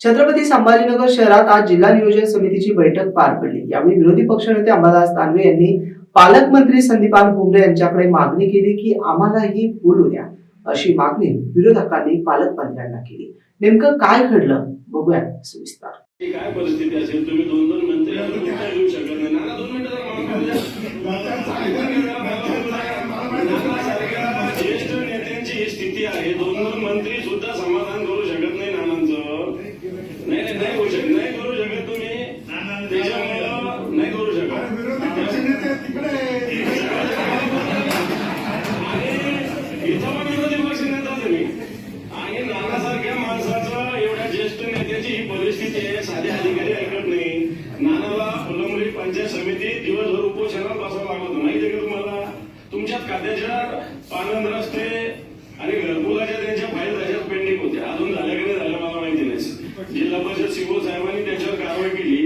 छत्रपती संभाजीनगर शहरात आज जिल्हा नियोजन समितीची बैठक पार पडली. यावेळी विरोधी पक्षनेते अंबादास दानवे यांनी पालकमंत्री संदीपान भुमरे यांच्याकडे मागणी केली की आम्हालाही बोलू द्या अशी मागणी विरोधकांनी पालकमंत्र्यांना केली. नेमकं काय घडलं? बघूया सविस्तर. काय परिस्थिती असेल? तुम्ही दोन दोन मंत्री आहात, तुम्ही घेऊ शकत नाही? नाना दोन मिनिटं ज्येष्ठ नेत्यांची ही स्थिती आहे. दोन दोन मंत्री सुद्धा समाज करू शकत नाही नानांचं नाही नाही नाही होऊ शकत नाही करू शकत तुम्ही त्याच्यामुळं नाही करू शकत इथं पण विरोधी पक्ष नेता तुम्ही आणि नानासारख्या माणसाचं एवढ्या ज्येष्ठ नेत्याची ही परिस्थिती आहे साधे अधिकारी ऐकत नाही नानाला फुलंबरी पंचायत समिती दिवसभर उपोषणात बसावं लागत होतं. माहिती आहे का तुम्हाला तुमच्या काद्याच्या पानंद रस्ते आणि घरकुलाच्या त्यांच्या फाईल तशाच पेंडिंग होत्या अजून झाल्या की नाही झाल्या मला माहिती नाही जिल्हा परिषद सीओ साहेबांनी त्याच्यावर कारवाई केली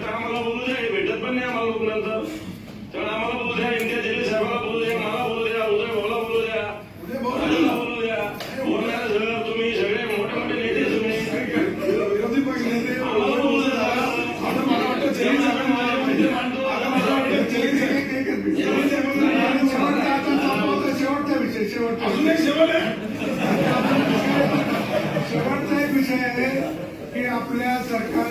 शकता आम्हाला बोलू द्या भेटत पण नाही आम्हाला लोक नंतर त्यामुळे आम्हाला बोलू द्या इंडिया दिल्ली साहेबाला बोलू द्या मला बोलू द्या उदय भाऊला बोलू द्या राजूला बोलू द्या. बोलणारे सगळं तुम्ही सगळे मोठे मोठे नेते तुम्ही. आम्हाला बोलू द्या. आता मला वाटतं आता मला वाटतं शेवटचा विषय शेवटचा अजून एक शेवट आहे. शेवटचा एक विषय आहे की आपल्या सरकार